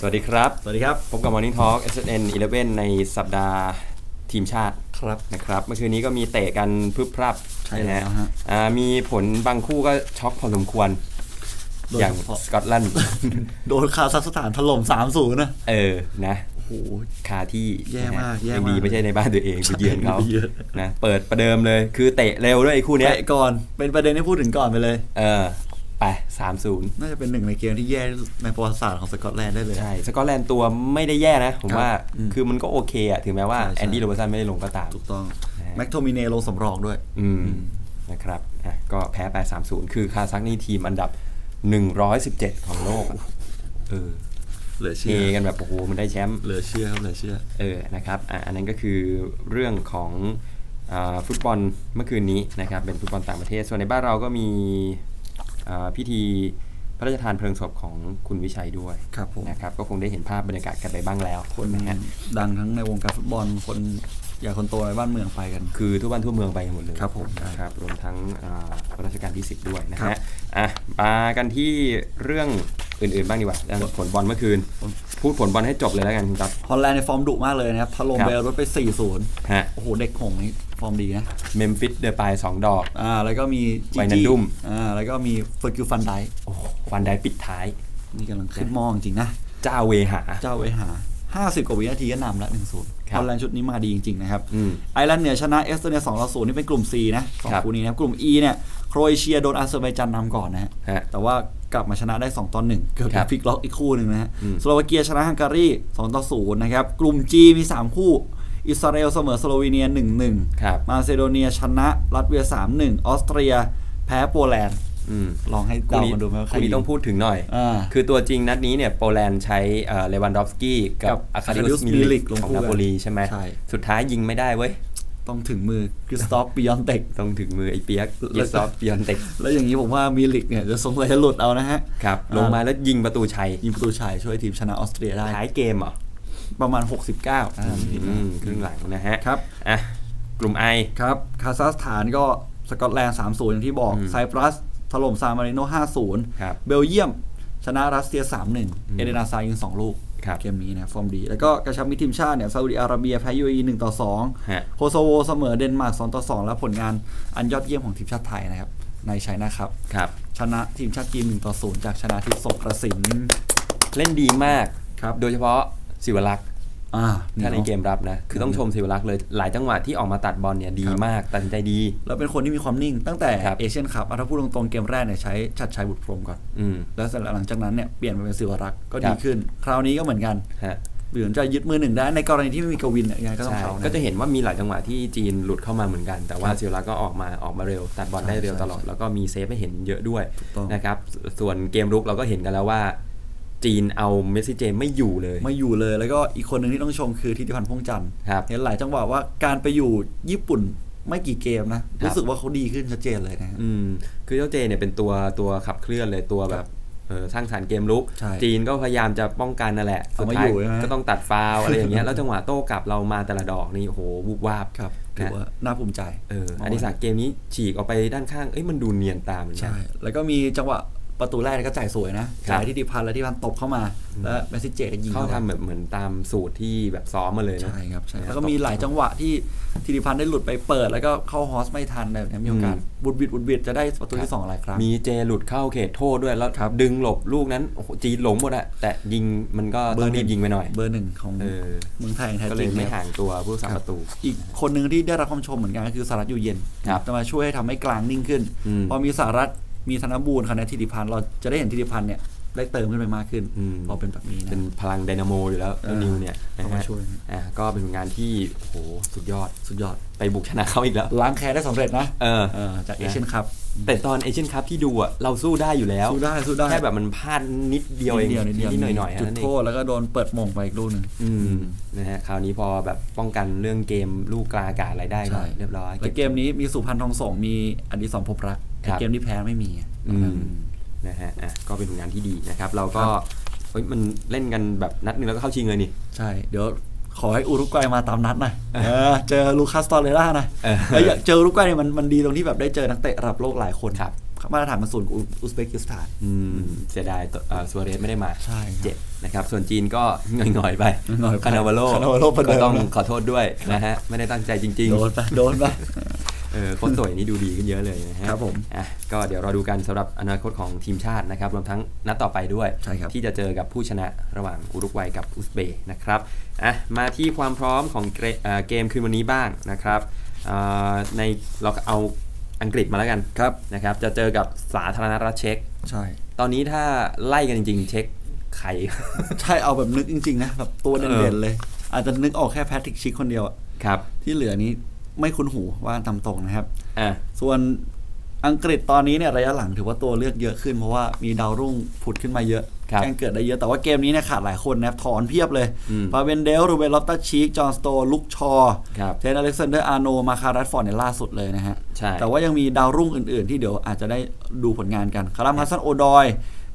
สวัสดีครับ สวัสดีครับ พบกับ Morning Talk SN 11 ในสัปดาห์ทีมชาติครับนะครับ เมื่อคืนนี้ก็มีเตะกันพรึบพรับใช่แล้วนะฮะอ่ามีผลบางคู่ก็ช็อกพอสมควรโดยอย่างเฉพาะสกอตแลนด์โดนคาซัคสถานถล่ม3-0นะเออนะโอ้โหคาที่แย่มากนะฮะแย่ยังดีมากไม่ใช่ในบ้านตัวเองไปเยือนเขาไปเยือนนะเปิดประเดิมเลยคือเตะเร็วด้วยไอ้คู่เนี้ยเตะก่อนเป็นประเด็นที่พูดถึงก่อนไปเลย เออ ไปสามศูนย์น่าจะเป็นหนึ่งในเกมที่แย่ที่สุดในประวัติศาสตร์ของสกอตแลนด์ได้เลย ใช่ สกอตแลนด์ตัวไม่ได้แย่นะ ผมครับว่าอืมคือมันก็โอเคอะถึงแม้ว่าใช่ใช่แอนดี้โรเบอร์สันไม่ได้ลงก็ตาม ถูกต้องนะฮะแม็กโทมิเนลงสำรองด้วย อืมนะครับอะก็แพ้ไป3-0คือคาซักนี่ทีมอันดับ117ของโลกอะเออเหลือเฮเชื่อกันแบบโอ้โหมันได้แชมป์เหลือเชื่อครับเหลือเชื่อเออนะครับอะอันนั้นก็คือเรื่องของอาฟุตบอลเมื่อคืนนี้นะครับเป็นฟุตบอลต่างประเทศส่วนในบ้านเราก็มีอ่า พิธีพระราชทานเพลิงศพของคุณวิชัยด้วยครับผมนะครับก็คงได้เห็นภาพบรรยากาศกันไปบ้างแล้วคนนะฮะดังทั้งในวงการฟุตบอลคนใหญ่คนโตในบ้านเมืองไปกัน คือทั่วบ้านทั่วเมืองไปกันหมดเลยครับผมนะครับรวมทั้งอ่ารัชกาลที่ 10 ด้วยนะครัฮะบอะมากันที่เรื่องอื่นๆบ้างดีกว่าเรื่องผลบอลเมื่อคืน พูดผลบอลให้จบเลยแล้วกันคุณตั๊บฮอลแลนด์ในฟอร์มดุมากเลยนะครับถล่มครับเบลรุสไป4-0ฮะโอ้โหเด็กหงส์นี่ ฟอร์มดีนะเมมฟิสเดอปายสองดอก อ่าแล้วก็มีจีไวนันจี้ดุม อ่าแล้วก็มีเฟอร์กิวฟันไดค์โอ้โหฟันได้ปิดท้าย นี่กำลังขึ้นมองจริงๆนะ เจ้าเวหา เจ้าไว้หา 50 กว่าวินาทีก็นำละ1-0ครับฮอลแลนด์ชุดนี้มาดีจริง ๆ นะครับ อืมไอร์แลนด์เหนือชนะเอสโตเนีย2ต่อ0นี่เป็นกลุ่ม C นะสองครับคู่นี้นะครับ กลุ่ม E เนี่ย โครเอเชียโดนอาเซอร์ไบจานนำก่อนนะฮะ ฮะแต่ว่ากลับมาชนะได้ 2 ต่อ 1 เกือบครัจะบพลิกล็อกอีกคู่หนึ่งนะฮะอืม สโลวาเกียชนะฮังการี2 ต่อ 0 นะครับ กลุ่ม G มี 3 คู่ อิสราเอลเสมอสโลวีเนีย 1-1ครับมาซิโดเนียชนะรัสเวีย 3-1 ออสเตรียแพ้โปแลนด์อืมลองให้คู่เดานี้กันดูไหมว่าใครคู่นี้ต้องพูดถึงหน่อยอ่าคือตัวจริงนัดนี้เนี่ยโปแลนด์ใช้เอ่อเลวันดอฟสกี้กักับบอาคาดิอุ Arkadiusz สมิลิ Milik กลงของคู่นากันโปลีใช่ไหมใช่สุดท้ายยิงไม่ได้เว้ย ต้องถึงมือคริสตอฟปิยอนเต็กต้องถึงมือไอ้เปียกแล้เยวสซอฟปิยอนเต็กแล้วอย่างนี้ผมว่ามิลิกเนี่ยจะสงสัยจะหลุดเอานะฮะครับลงมาแล้วยิงประตูชัยยิงประตูชัยช่วยทีมชนะออสเตรียได้ท้ายเกมเหรอ ประมาณ 69นะอืมครึ่งหลังนะฮะครับอะกลุ่มไอครับคาซัคสถานก็สกอตแลนด์ 3-0 อย่างที่บอกอืมไซปรัสถล่มซานมาริโน 5-0ครับเบลเยียม ชนะรัสเซีย 3-1 เอเดนาซายิง 2 ลูกครับเกมนี้นะฟอร์มดี แล้วก็กระชับมิตรทีมชาติเนี่ยซาอุดิอาระเบียแพ้ยูเออี1ต่อฮะ2โคโซโวเสมอเดนมาร์ก2ต่อ2และผลงานอันยอดเยี่ยมของทีมชาติไทยนะครับ ในชัยนะครับครับ ชนะทีมชาติจีน1ต่อ0จากชนะทิพย์สงกระสินเล่นดีมากครับโดยเฉพาะ ศิวรักษ์อ่าถ้าในเกมรับนะ คือต้องชมศิวรักษ์เลยหลายจังหวะที่ออกมาตัดบอลเนี่ยดีครับมากตัดสินใจดี แล้วเป็นคนที่มีความนิ่งตั้งแต่ครับเอเชียนคัพอะถ้าพูดตรงๆเกมแรกเนี่ยใช้ชัดชัยบุตรพรหมก่อนอืมแล้วเสร็จแล้วหลังจากนั้นเนี่ยเปลี่ยนมาเป็นศิวรักษ์ก็ครัดีบขึ้น คราวนี้ก็เหมือนกันฮะเหมือนจะยึดมือหนึ่งได้ในกรณีที่ไม่มีกวินเนี่ยยังไงก็ต้องใช่เขานก็จะเห็นว่ามีหลายจังหวะที่จีนหลุดเข้ามาเหมือนกัน แต่ว่าครับศิวรักษ์ก็ออกมาออกมาเร็ว ตัดบอลได้เร็วใช่ตลอดใช่แล้วก็มีเซฟให้เห็นเยอะด้วยถูกต้องนะครับส่วนเกมรุกเราก็เห็นกันแล้วว่า จีนเอาเมสซี่เจไม่อยู่เลย ไม่อยู่เลยแล้วก็อีกคนหนึ่งที่ต้องชมคือทิติพันธ์พ่วงจันทร์ครับเห็นหลายจังหวะว่าการไปอยู่ญี่ปุ่นไม่กี่เกมนะ รู้สึกว่าเขาดีขึ้นชัดเจนเลยนะฮะอืมคือเจ้าเจเนี่ยเป็นตัวตัวขับเคลื่อนเลยตัวแบบเออสร้างสรรค์เกมลุกใช่จีนก็พยายามจะป้องกันนั่นแหละเอาสุดมาท้ายอยู่ใช่ไหมก็ต้องตัดฟาวล์อะไรอย่างเงี้ยแล้วจังหวะโต้กลับเรามาแต่ละดอกนี่โอ้โหวูบวาบครับถือว่าน่าภูมิใจเอออันนี้สักดิ์เกมนี้ฉีกออกไปด้านข้างเอ้ยมันดูเนียนตามเหมือนกัใช่นแล้วก็มีจังหวะ ประตูแรกก็จ่ายสวยนะครับจ่ายที่ทิพันธ์แล้วที่พันธ์ตบเข้ามา แล้วเมสซิเจก็ยิงเขาไปทำแบบเหมือนตามสูตรที่แบบซ้อมมาเลยนะใช่ครับใช่นะแล้วก็มีหลายจังหวะที่ธิติพันธ์ได้หลุดไปเปิด แล้วก็เข้าฮอสไม่ทันแบบนี้มีโอกาสอืมบุดบิดบุดบิดจะได้ประตูที่สองหลายครั้งมีเจหลุดเข้าเขตโทษด้วยแล้วครับดึงหลบลูกนั้นโอ้โหจีนหลงหมดอะแต่ยิงมันก็ต้องรีบยิงไปหน่อย เบอร์หนึ่งของเออเมืองไทยแท้ก็จเลริยงไม่นะครับห่างตัวผู้สาประตู อีกคนหนึ่งที่ได้รับความชมเหมือนกันก็คือสารัตอยู่เย็นครับจะมาช่วยให้ทำให้กลางนิ่งขึ้นอืมพอมีสารัต มีธนบูรณ์คะแนนธิติพันธ์เราจะได้เห็นธิติพันธ์เนี่ยได้เติมขึ้นไปมากขึ้นอืมพอเป็นแบบนี้นะเป็นพลังไดนาโมอยู่แล้วเออนิวเนี่ยนะเข้ามาฮะช่วยอ่าก็เป็นงานที่โอ้โหสุดยอดสุดยอดไปบุกชนะเขาอีกแล้วล้างแค้นได้สำเร็จนะเออเออจากเอเชียนคัพแต่ตอนเอเชียนคัพที่ดูอะเราสู้ได้อยู่แล้วสู้ได้สู้ได้แค่แบบมันพลาดนิดเดียวเองนิดเดียวนิดเดียวนิดหน่อยหน่อยๆจุดนั่นเอโทงษแล้วก็โดนเปิดหมงไปอีกลูกหนึ่งอืมนะฮะคราวนี้พอแบบป้องกันเรื่องเกมลูกกลาอากาศอะไรได้ก็ใช่เรียบร้อยแล้วเกมนี้มีสุพรรณทองสงฆ์มีอดิศรพบรักครับแต่เกมที่แพ้ไม่มีอะอืมนะฮะอะก็เป็นผลงานที่ดีนะครับ เราก็เฮ้ยมันเล่นกันแบบนัดหนึงแล้วก็เข้าชิงเลยนี่ ใช่ เดี๋ยวขอให้อุรุกวัยมาตามนัดหน่อยเออเจอลูคัสตอเรล่าหน่อยเออแล้วอยากเจออุรุกวัยเนี่ยมันมันดีตรงที่แบบได้เจอนักเตะระดับโลกหลายคนครับมาตรฐานมันสูงกว่าอุซเบกิสถานอืมเสียดายตัวเอ่อซัวเรสไม่ได้มาใช่ครับเจ็บนะครับ ส่วนจีนก็หง่อยๆไปหน่อยๆไปคานาวาโล Cannavaro ประเดิก็มต้องขอโทษด้วยนะฮะ ไม่ได้ตั้งใจจริงโดนไปโดนไปๆเออโค้ชสวยนี่ดูดีขึ้นเยอะเลยนะฮะครับผมอะก็เดี๋ยวเราดูกันสำหรับอนาคตของทีมชาตินะครับรวมทั้งนัดต่อไปด้วยใช่ครับที่จะเจอกับผู้ชนะระหว่างอุรุกวัยกับอุซเบย์นะครับอะมาที่ความพร้อมของเกรเอ่อเกมคืนวันนี้บ้างนะครับอ่าในเราเอาอังกฤษมาแล้วกันครับนะครับ จะเจอกับสาธารณรัฐเช็กใช่ ตอนนี้ถ้าไล่กันจริง ๆ เช็คใครใช่เอาแบบนึกจริง ๆ นะแบบตัวเอเด่อนๆเลย อาจจะนึกออกแค่แพทริกชิกคนเดียวอะครับ ที่เหลือนี้ ไม่คุ้นหูว่าตามตรงนะครับ อะส่วนอังกฤษตอนนี้เนี่ยระยะหลังถือว่าตัวเลือกเยอะขึ้นเพราะว่ามีดาวรุ่งผุดขึ้นมาเยอะครับแจ้งเกิดได้เยอะแต่ว่าเกมนี้เนี่ยขาดหลายคนนะครับถอนเพียบเลยอืม ฟาเบนเดลรูเบนลอตตาชีกจอห์นสโตลุกชอครับ เทนอเล็กซานเดอร์อาร์โนมาคารัตฟอร์ดเนี่ยล่าสุดเลยนะฮะ ใช่ แต่ว่ายังมีดาวรุ่งอื่นๆ ที่เดี๋ยวอาจจะได้ดูผลงานกันคารามัสซันโอดอย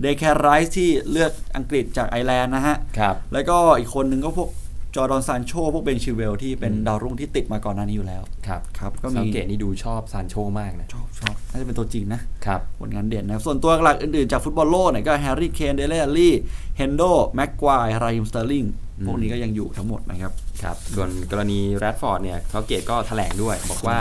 เดแคไรส์ที่เลือกอังกฤษจากไอร์แลนด์นะฮะ ครับ แล้วก็อีกคนหนึ่งก็พวก จอร์ดอนซานโชพวกเบนชิเวลที่เป็นอืมดาวรุ่งที่ติดมาก่อนหน้านี้อยู่แล้ว ครับครับก็สัมีงเกตนี่ดูชอบซานโชมากนะ ชอบชอบน่าจะเป็นตัวจริงนะ ครับ ผลงานเด่นนะครับส่วนตัวหลักอื่นๆ จากฟุตบอลโลกเนี่ยก็แฮร์รี่เคนเดเลอรี่เฮนโดแม็กควายไรมสเตอร์ลิงอืมพวกนี้ก็ยังอยู่ทั้งหมดนะครับ ครับ ส่วนกรณีแรดฟอร์ดเนี่ยเขาเกตก็แถลงด้วย บอกว่า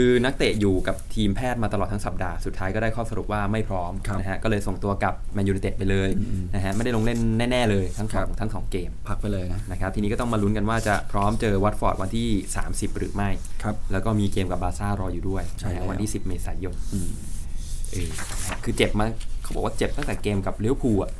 คือนักเตะอยู่กับทีมแพทย์มาตลอดทั้งสัปดาห์ สุดท้ายก็ได้ข้อสรุปว่าไม่พร้อมครับนะฮะ ก็เลยส่งตัวกลับแมนยูไนเต็ดไปเลยอืมนะฮะ ไม่ได้ลงเล่นแน่ ๆ เลยทั้งสครัองบทั้งสองเกม พักไปเลยนะนะครับ ทีนี้ก็ต้องมาลุ้นกันว่าจะพร้อมเจอวัตฟอร์ดวันที่ 30 หรือไม่ ครับ แล้วก็มีเกมกับบาร์ซ่ารออยู่ด้วยใช่นะฮะแล้ววันที่ 10 เมษายนอืมเออคือเจ็บมาเขาบอกว่าเจ็บตั้งแต่เกมกับลิเวอร์พูลอะ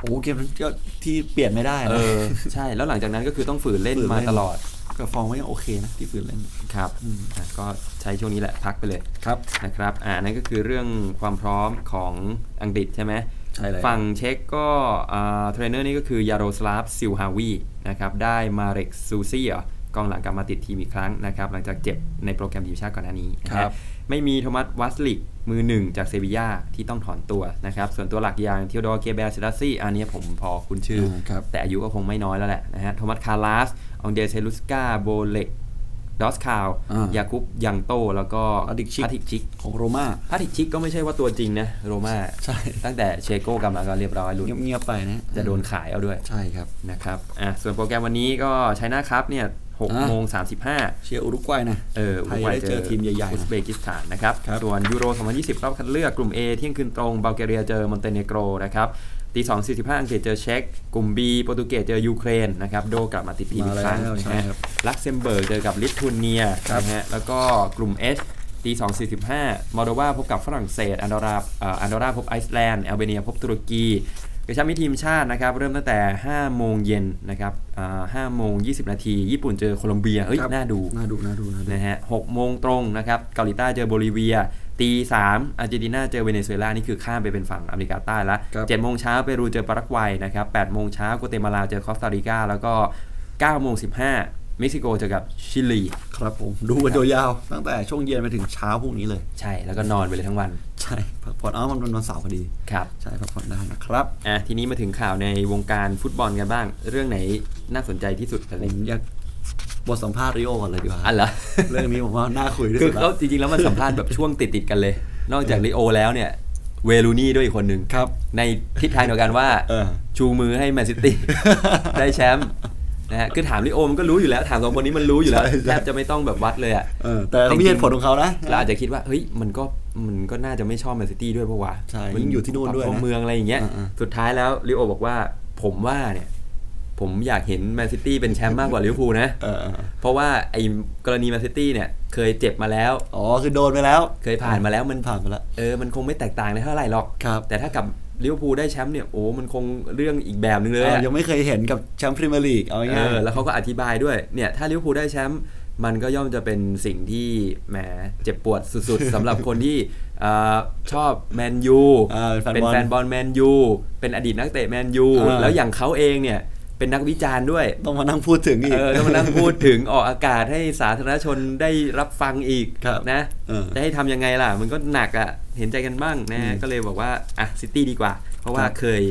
โอ้เกมนั้นก็ที่เปลี่ยนไม่ได้เอนะอใช่ แล้วหลังจากนั้นก็คือต้องฝืนเล่นฝืนมาเล่นตลอด ก็ฟองว่ายังโอเคนะที่ฝืนเล่นครับอืมอะก็ใช้ช่วงนี้แหละพักไปเลยครับนะครับอ่านั่นก็คือเรื่องความพร้อมของอังกฤษใช่ไหมใช่เลยฝั่งเช็กก็อ่าเทรนเนอร์นี่ก็คือยาโรสลาฟซิลฮาวีนะครับได้มาเร็กซูซี่อะกองหลังกลับมาติดทีมอีกครั้งนะครับหลังจากเจ็บในโปรแกรมทีมชาติก่อนหน้านี้นะครัฮะบ ไม่มีโทมัสวัสลิกมือหนึ่งจากเซบียาที่ต้องถอนตัวนะครับ ส่วนตัวหลักอย่างเทียดอร์เกเบลเซดัสซี่อันนี้ผมพอคุ้นชื่ออาครับแต่อายุก็คงไม่น้อยแล้วแหละนะฮะโทมัสคาร์ลาสองเดเซลุสกาโบเล็กดอสคาวอ่ายาคุปยังโต แล้วก็พาทิกชิกพาทิกชิกของโรม่าพาทิกชิกก็ไม่ใช่ว่าตัวจริงนะ โรมาใช่ตั้งแต่เชโก้กำลังก็เรียบร้อยลุนเงียบๆไปนะ จะโดนขายเอาด้วย ใช่ครับนะครับอะส่วนโปรแกรมวันนี้ก็ไชน่าครับเนี่ย 6อะโมง35เชียร์อุรุกวัยนะเออไทยได้เจอทีมใหญ่ๆนะอุซเบกิสถานนะครับครับ ส่วนยูโร 2020 รอบคัดเลือกกลุ่ม A เที่ยงคืนตรงบัลแกเรียเจอมอนเตเนโกรนะครับตี2 45อังกฤษเจอเช็กกลุ่ม B โปรตุเกสเจอยูเครนนะครับโดกลับมาติดทีมอีกครั้งมาแล้วใช่นะครับลักเซมเบิร์กเจอกับลิทัวเนียครับนะฮะแล้วก็กลุ่ม H ตี2 45มอลโดวาพบกับฝรั่งเศสอันดอราเอ่ออันดอราพบไอซ์แลนด์แอลเบเนียพบตุรกี กระชับมิตรทีมชาตินะครับ เริ่มตั้งแต่ 5 โมงเย็นนะครับอ่า5โมง20นาที ญี่ปุ่นเจอโคลอมเบียเฮ้ยครับน่าดูน่าดู น่าดู น่าดูนะฮะหกโมงตรงนะครับ เกาหลีใต้เจอโบลิเวีย ตีสามอาร์เจนตินาเจอเวเนซุเอลา นี่คือข้ามไปเป็นฝั่งอเมริกาใต้แล้วครับเจ็ดโมงเช้าเปรูเจอปารากวัยนะครับแปดโมงเช้ากัวเตมาลาเจอคอสตาริกา แล้วก็เก้าโมงสิบห้า เม็กซิโกเจอกับชิลี ครับผม ดูกันยาวๆตั้งแต่ช่วงเย็นไปถึงเช้าพรุ่งนี้เลย ใช่แล้วก็นอนไปเลยทั้งวัน ใช่พักผ่อนอ้าวมันเป็นวันเสาร์พอดี ครับ ใช่พักผ่อนได้นะครับอะทีนี้มาถึงข่าวในวงการฟุตบอลกันบ้าง เรื่องไหนน่าสนใจที่สุดกันผเลยมอยากบทสัมภาษณ์ริโอก่อนเลยดีกว่าอันเหรอเรื่องนี้ผมว่าน่าคุยที่คืสุอดแล้เขาวจริงๆแล้วมันสัมภาษณ์แบบช่วงติดติดๆกันเลย นอกจากลิโอแล้วเนี่ยเวลูนี่ด้วยอีกคนหนึ่งครับในทิศทางเดียวกันว่าเออชูมือให้แมนซิตี้ได้แชมป์ นะฮะคือถามลิโอมันก็รู้อยู่แล้ว ถามสองคนนี้มันรู้อยู่แล้วใช่ใช่ แทบจะไม่ต้องแบบวัดเลยอะเออแต่เขามีเหตุผลของเขานะ เราอาจจะคิดว่าเฮ้ยมันก็มันก็น่าจะไม่ชอบแมนซิตี้ด้วยเพราะว่าใช่มัยิ่งอยู่ที่นู่นด้วยนะปากท้องเมืองอะไรอย่างเงี้ย อ่าๆสุดท้ายแล้วลิโอบอกว่าผมว่าเนี่ย ผมอยากเห็นแมนซิตี้เป็นแชมป์มากกว่าลิเวอร์พูลนะ เออเออเพราะว่าไอ้กรณีแมนซิตี้เนี่ย เคยเจ็บมาแล้ว อ๋อคือโดนไปแล้วเคยผ่านมาแล้วมัน ผ่านไปแล้ว เออมันคงไม่แตกต่างเลยเท่าไหร่หรอก ครับ แต่ถ้ากับ ลิเวอร์พูลได้แชมป์เนี่ยโอ้ มันคงเรื่องอีกแบบนึงเลยเอออะยังไม่เคยเห็นกับแชมป์พรีเมียร์ลีกเอาเอง่ายอแล้วเขาก็อธิบายด้วยเนี่ยถ้าลิเวอร์พูลได้แชมป์มันก็ย่อมจะเป็นสิ่งที่แหมเจ็บปวดสุดๆสำหรับคนที่เอ่อชอบแมนยูอ่าเป็นเป็นแฟแฟนนบบออลลแมนยูเป็นอดีตนักเตะแมนยูอ่าแล้วอย่างเขาเองเนี่ย เป็นนักวิจารณ์ด้วย ต้องมานั่งพูดถึงอีก เออต้องมานั่งพูดถึงออกอากาศให้สาธารณชนได้รับฟังอีกครับนะเออจะให้ทำยังไงล่ะ มันก็หนักอะ เห็นใจกันบ้างนะอืมก็เลยบอกว่า อะซิตี้ดีกว่า เพราะว่าครับเคย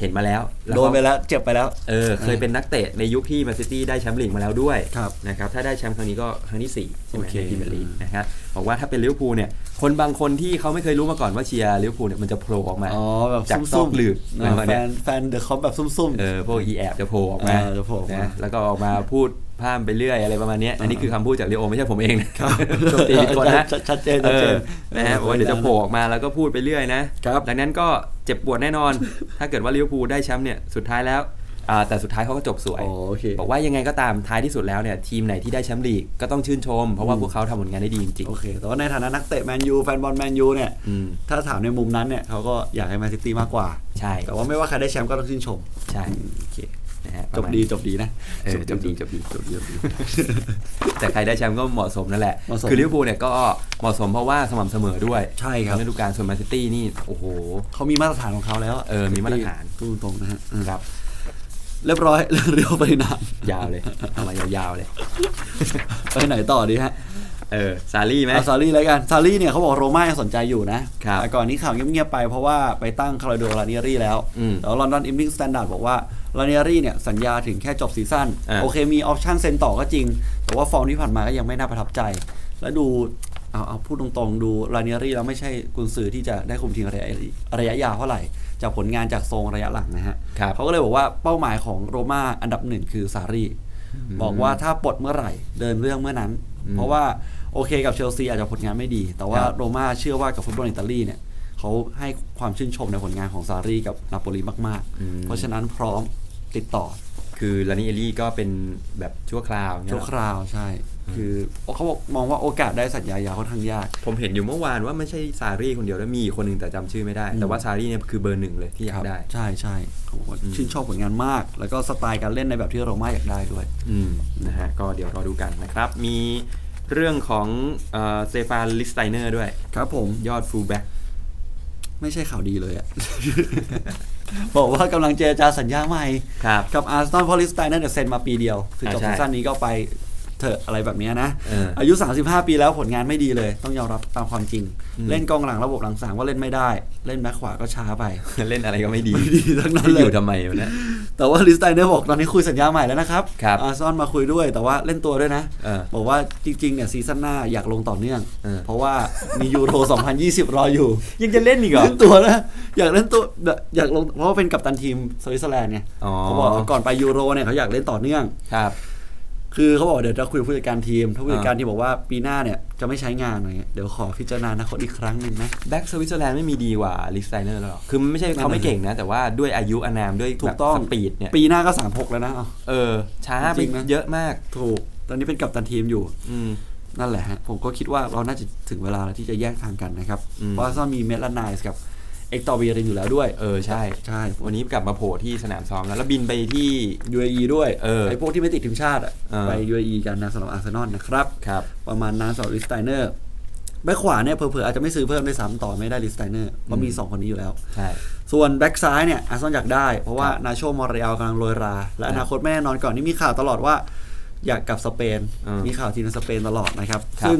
เห็นมาแล้วแล้วโดนก็ไปแล้วเจ็บไปแล้วเออเคยเป็นนักเตะในยุคที่แมนซิตี้ได้แชมป์ลีกมาแล้วด้วยครับนะครับถ้าได้แชมป์ครั้งนี้ก็ครั้งที่สี่ใช่ไหมโอเคในพรีเมียร์ลีกนะครับบอกว่าถ้าเป็นลิเวอร์พูลเนี่ยคนบางคนที่เขาไม่เคยรู้มาก่อนว่าเชียร์ลิเวอร์พูลเนี่ยมันจะโผล่ออกมาอ๋อแบบจากซซุ่อมกหลืบๆอะไรประมาณแฟเนี้ยนแฟนเดอะคอปแบบซุ่มเออพวกอีแอบจะโผล่ออกมาเออจะโผล่ออกมานะแล้วก็ออกมาพูดพร่ำไปเรื่อยอะไรประมาณเนี้ยอันนี้คือคำพูดจากลีโอไม่ใช่ผมเองนะโจมตีผิดคนนะชัดชัดเจนชัดเจนออนะฮะบอกว่าเดี๋ยวจะโผล่ออกมาแล้วก็พูดไปเรื่อยนะครับดังนั้นก็ เจ็บปวดแน่นอน ถ้าเกิดว่าลิเวอร์พูลได้แชมป์เนี่ยสุดท้ายแล้วอ่าแต่สุดท้ายเขาก็จบสวยอ๋อโอเคบอกว่ายังไงก็ตามท้ายที่สุดแล้วเนี่ยทีมไหนที่ได้แชมป์ลีกก็ต้องชื่นชม เพราะว่าพวกเขาทำผลงานได้ดีจริงโอเคแต่ว่าในฐานะนักเตะแมนยูแฟนบอลแมนยูเนี่ยๆอืมถ้าถามในมุมนั้นเนี่ยเขาก็อยากให้แมนซิตี้มากกว่า ใช่ แต่ว่าไม่ว่าใครได้แชมป์ก็ต้องชื่นชม ใช่อืมโอเค นะฮะจบดีจบดีนะเออจบดีจบดีจบดีจบดีแต่ใครได้แชมป์ก็เหมาะสมนั่นแหละเหมาะสมคือลิเวอร์พูลเนี่ยก็เหมาะสมเพราะว่าสม่ำเสมอด้วย ใช่ครับในฤดูกาลส่วนแมนซิตี้นี่โอ้โหเขามีมาตรฐานของเขาแล้วเออมีมาตรฐานพูดตรงๆนะฮะอืมครับเรียบร้อยเรียวไปนานยาวเลยเอามายาวๆเลยไปไหนต่อดีฮะเออซารี่ไหมเอาซารี่แล้วกันซารี่เนี่ยเขาบอกโรม่ายังสนใจอยู่นะครับแต่ก่อนนี้ข่าวเงียบๆไปเพราะว่าไปตั้งคาราโดลาเนียรี่แล้วอืมแต่ลอนดอนอิมพิงสแตนดาร์ดบอกว่า ลาเนียรี่เนี่ยสัญญาถึงแค่จบซีซั่นอ่าโอเคมีออปชั่นเซ็นต่อก็จริง แต่ว่าฟอร์มที่ผ่านมาก็ยังไม่น่าประทับใจ แล้วดูเอาเอาพูดตรงๆ ดูลาเนียรี่แล้วไม่ใช่กุนซือที่จะได้คุมทีมระยะระยะยาวเท่าไหร่ จากผลงานจากทรงระยะหลังนะฮะครับเขาก็เลยบอกว่าเป้าหมายของโรม่าอันดับหนึ่งคือซารีบอกว่าถ้าปลดเมื่อไหร่เดินเรื่องเมื่อนั้นอืมเพราะว่าโอเคกับเชลซีอาจจะผลงานไม่ดี แต่ว่าครับโรม่าเชื่อว่ากับฟุตบอลอิตาลีเนี่ยเขาให้ความชื่นชมในผลงานของซารีกับนาโปลีมากอืมๆเพราะฉะนั้นพร้อม ติดต่อ คือลานิเอลี่ก็เป็นแบบชั่วคราวเนี่ยชั่วเหรอคราวใช่ คือเขาบอกมองว่าโอกาสได้สัญญายาวค่อนข้างยาก ผมเห็นอยู่เมื่อวานว่าไม่ใช่ซารี่คนเดียวแล้วมีอีกคนหนึ่งแต่จำชื่อไม่ได้อืมแต่ว่าซารี่เนี่ยคือเบอร์หนึ่งเลยที่อยากได้ ใช่ใช่เขาบอกว่าอืมชื่นชอบผลงานมาก แล้วก็สไตล์การเล่นในแบบที่โรม่าอยากได้ด้วยอืมนะฮะก็เดี๋ยวรอดูกันนะครับ มีเรื่องของเซฟานลิสไตเนอร์ด้วย ครับผมยอดฟูลแบ็กไม่ใช่ข่าวดีเลยอะ บอกว่ากำลังเจรจาสัญญาใหม่ครับกับอาร์เซนอลพอลิสไตนั่นเซ็นมาปีเดียว คือจบอ่าใช่ซีซั่นนี้ก็ไปเถอะอะไรแบบเนี้ยนะเอออายุ 35 ปีแล้วผลงานไม่ดีเลย ต้องยอมรับตามความจริงอืมเล่นกองหลังระบบหลังสามก็เล่นไม่ได้ เล่นแบ็คขวาก็ช้าไป เล่นอะไรก็ไม่ดีไม่ดีทั้งนั้นที่เลยอยู่ทำไมวะเนี่ย แต่ว่าลิสไตเนอร์บอกตอนนี้คุยสัญญาใหม่แล้วนะครับครับอาร์เซนอลมาคุยด้วยแต่ว่าเล่นตัวด้วยนะ เออ บอกว่าจริงๆเนี่ยซีซั่นหน้าอยากลงต่อเนื่อง เออ เพราะว่ามียูโร 2020 รออยู่ยังจะเล่นอีกเหรอ เล่นตัวนะอยากเล่นตัวอยากลงเพราะว่าเป็นกัปตันทีมสวิตเซอร์แลนด์ไงอ๋อ เขาบอกว่าก่อนไปยูโรเนี่ยเขาอยากเล่นต่อเนื่อง ครับ คือเขาบอกเดี๋ยวจะคุยกับผู้จัดการทีม ถ้าผู้จัดการอ่าทีมบอกว่าปีหน้าเนี่ยจะไม่ใช้งานอะไรเงี้ยเดี๋ยวขอพิจารณาอนาคตอีกครั้งหนึ่งนะแบ็กสวิตเซอร์แลนด์ไม่มีดีกว่าลิสไตเนอร์แล้วหรอคือมันไม่ใช่เขาไม่เก่งนะ แต่ว่าด้วยอายุอานามด้วยถูแบกบต้องสปีดเนี่ยปีหน้าก็36แล้วนะเอาเออช้าไปจริงๆนะเยอะมากถูก ตอนนี้เป็นกัปตันทีมอยู่ อืมนั่นแหละฮะผมก็คิดว่าเราน่าจะถึงเวลาแล้วที่จะแยกทางกันนะครับอืมเพราะว่ามีเมลานไนส์กับ เอ็กตอร์เบียรินอยู่แล้วด้วย เออใช่ ใช่ วันนี้กลับมาโผล่ที่สนามซ้อมแล้ว แล้วบินไปที่ UAE ด้วยเออไอ้พวกที่ไม่ติดทีมชาติอะเออไป UAE กันนะสำหรับอาร์เซนอลนะครับครับ ประมาณนั้นสำหรับลิสไตเนอร์แบ็คขวาเนี่ยเผลอๆอาจจะไม่ซื้อเพิ่มด้วยซ้ำต่อไม่ได้ลิสไตเนอร์เพราะมีอืม2คนนี้อยู่แล้ว ใช่ ส่วนแบ็กซ้ายเนี่ยอาร์เซนอลอยากได้ เพราะว่าครับนาโชมอร์เรียลกำลังโรยรา และครับอนาคตไม่แน่นอนก่อนนี้มีข่าวตลอดว่า อยากกลับสเปนอืมมีข่าวทีมในสเปนตลอดนะครับครับซึ่ง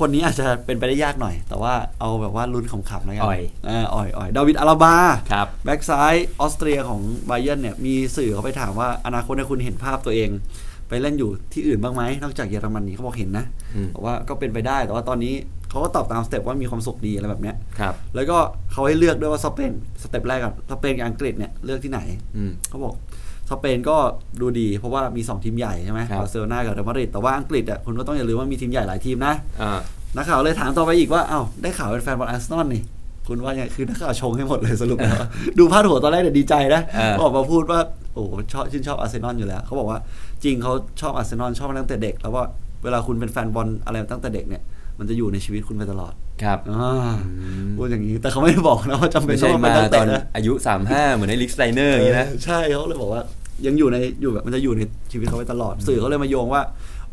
คนนี้อาจจะเป็นไปได้ยากหน่อย แต่ว่าเอาแบบว่าลุ้นขำๆแล้วกันอ่อยเอ่อยอ่อยดาวิดอาราบาครับแบ็กซ้ายออสเตรียของไบเยร์นเนี่ยมีสื่อเขาไปถามว่าอนาคตเนี่ยคุณเห็นภาพตัวเอง ไปเล่นอยู่ที่อื่นบ้างไหมนอกจากเยอรมนีเขาบอกเห็นนะอืมบอกว่าก็เป็นไปได้แต่ว่าตอนนี้เขาก็ตอบตามสเต็ปว่ามีความสุขดีอะไรแบบเนี้ยครับ แล้วก็เขาให้เลือกด้วยว่าสเปนสเต็ปแรกกับสเปนกับอังกฤษเนี่ยเลือกที่ไหนอืมเขาบอก สเปนก็ดูดีเพราะว่ามี 2 ทีมใหญ่ใช่ไหมครับบาร์เซโลนากับเรอัลมาดริดแต่ว่าอังกฤษอะคุณก็ต้องอย่าลืมว่ามีทีมใหญ่หลายทีมนะอ่านักข่าวเลยถามต่อไปอีกว่าอ้าวได้ข่าวเป็นแฟนบอลอาร์เซนอลนี่คุณว่าไงคือนักข่าวชงให้หมดเลยสรุปแล้วดูพาดหัวตอนแรกเนี่ยดีใจนะเออออกมาพูดว่าโอ้ชอบชื่นชอบอาร์เซนอลอยู่แล้วเขาบอกว่าจริงเขาชอบอาร์เซนอลชอบมาตั้งแต่เด็ก แล้วว่าเวลาคุณเป็นแฟนบอลอะไรตั้งแต่เด็กเนี่ยมันจะอยู่ในชีวิตคุณไปตลอด ครับอ่าอืมพูดอย่างนี้ แต่เขาไม่ได้บอกนะว่าจำเป็ไม่นใช่ต้องมาเป็นตั้งตแต่อนนะอายุ 35 เหมือนในลิกสไตเนอร์อย่างนี้นะเออใช่เขาเลยบอกว่า ยังอยู่ในอยู่แบบมันจะอยู่ในชีวิตเขาไปตลอด สื่อเขาเลยมาโยงว่า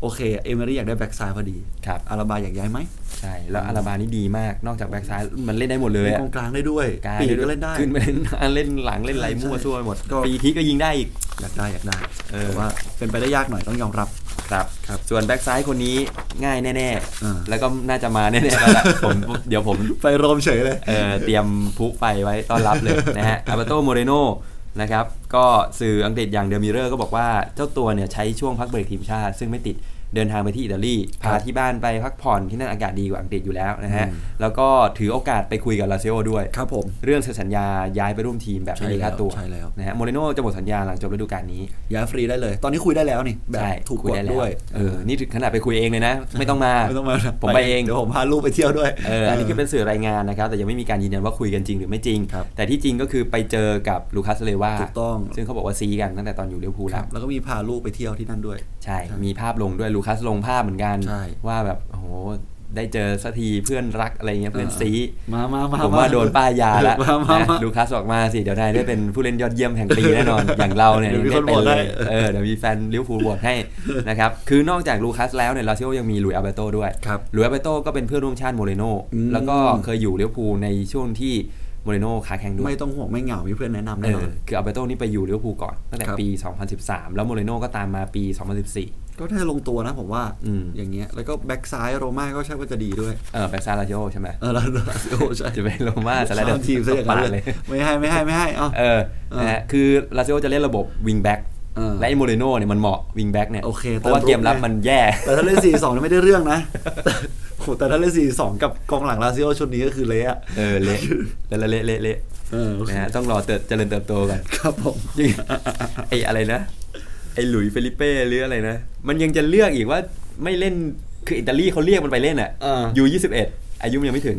โอเคเอเมอรี่อยากได้แบ็กซ้ายพอดีครับอาราบาอยากย้ายไหมใช่แล้วอาราบานี่ดีมากนอกจากแบ็กซ้ายมันเล่นได้หมดเลยเล่นอะกองกลางได้ด้วยกายปีกด้ก็วยเล่นได้ขึ้นไปเล่นหน้าเล่นหลังเล่นไหลมั่วซั่วไปหมดก็ฟรีคิกก็ยิงได้อีกอยากได้อยากได้เออแต่ว่าเป็นไปได้ยากหน่อยต้องยอมรับนะครับครับส่วนแบ็กซ้ายคนนี้ง่ายแน่อ่าๆแล้วก็น่าจะมาแน่ๆแล้วแหละผมเดี๋ยวผมไปโรมเฉยเลยเอ่อเตรียมพลุไฟไว้ต้อนรับเลยนะฮะอาบาโตโมเรโน นะครับ ก็สื่ออังกฤษอย่างเดอ m มิเรอร์ก็บอกว่าเจ้าตัวเนี่ยใช้ช่วงพักเบรกทีมชาติ ซึ่งไม่ติด เดินทางไปที่อิตาลีครัพาบที่บ้านไปพักผ่อนที่นั่นอากาศดีกว่าอังกฤษอยู่แล้วนะฮะอืมแล้วก็ถือโอกาสไปคุยกับลาซิโอด้วยครับผมเรื่องเซ็นสัญญาย้ายไปร่วมทีมแบบไม่มีค่าตัวใช่แล้วนะฮะโมเรโนจะหมดสัญญาหลังจบฤดูกาลนี้ย้ายฟรีได้เลย ตอนนี้คุยได้แล้วนี่แบบใช่ถูกคุกยดได้แล้วด้วยเออนี่ถึงขนาดไปคุยเองเลยนะ ไม่ต้องมาไม่ต้องมาผมไปเองเดี๋ยวผมพาลูกไปเที่ยวด้วยเอออันนี้คือเป็นสื่อรายงานนะครับแต่ยังไม่มีการยืนยันว่าคุยกันจริงหรือไม่จริงครับแต่ที่จริงก็คือไปเจอกับลูคัสเลวาถูกต้องซึ่งเขาบอกว่าซีกันตั้งแต่ตอนอยู่เลี้ยวภูลครัแล้บวแล้วก็มีพาลูกไปเที่ยวที่นั่นด้วยใช่มีภาพลงด้วยลูคัสลงภาพเหมือนกันใช่ว่าแบบโอ้โหได้เจอสักทีเพื่อนรักอะไรเงี้ยเพื่อนซีมามามาผมว่าโดนป้ายยาแล้วมามานะมาลูคัสออกมาสิเดี๋ยวนายได้เป็นผู้เล่นยอดเยี่ยมแห่งปีแน่นอน อย่างเราเนี่ยเดี๋ยวมีคนได้เป็นโหวตเลให้ยเออเดี๋ยวมีแฟนลิเวอร์พูลโหวตให้นะครับคือนอกจากลูคัสแล้วเนี่ยลาซิโอยังมีหลุยส์อาเบโตด้วยครับหลุยส์อาเบโตก็เป็นเพื่อนร่วมชาติโมเรโนอืมแล้วก็เคยอยู่ลิเวอร์พูลในช่วงที่ โมเรโนขาแข็งด้วยไม่ต้องห่วงไม่เหงามีเพื่อนแนะนำเอแน่นออนคืออาเบโตนี่ไปอยู่ลิเวอร์พูลก่อนตั้งแต่ครับปี 2013 แล้วโมเรโนก็ตามมาปี 2014 ก็น่าจะลงตัวนะผมว่าอืมอย่างเงี้ยแล้วก็แบ็กซ้ายโรม่าก็ใช่ว่าจะดีด้วยเออแบ็กซาลาโยใช่ไหมเออแล้วโอ้ใช่จะไปโรม่าสไลเดอข้ามร์ทีมซะอย่างนั้นเลยไม่ให้ไม่ให้ไม่ให้เอ้าเออเออนะฮะคือลาซิโอจะเล่นระบบวิงแบ็กเออและไอ้โมเรโน่เนี่ยมันเหมาะวิงแบ็กเนี่ยโอเคเพราะว่าเติมเกมรับรุกไงมันแย่แต่ถ้าเล่น4 2เนี่ยไม่ได้เรื่องนะ แต่โหแต่ถ้าเล่น4 2กับกองหลังลาซิโอชุดนี้ก็คือเละอะเออเละเละเละเละเละเออโอเคนะฮะต้องรอเติบเจริญเติบโตกันครับผมจริงไอ้อะไรนะ ไอ้หลุยส์เฟลิเป้หรืออะไรนะ มันยังจะเลือกอีกว่าไม่เล่นคืออิตาลีเขาเรียกมันไปเล่นอะเออยูยี่สิบเอ็ดอายุมันยังไม่ถึง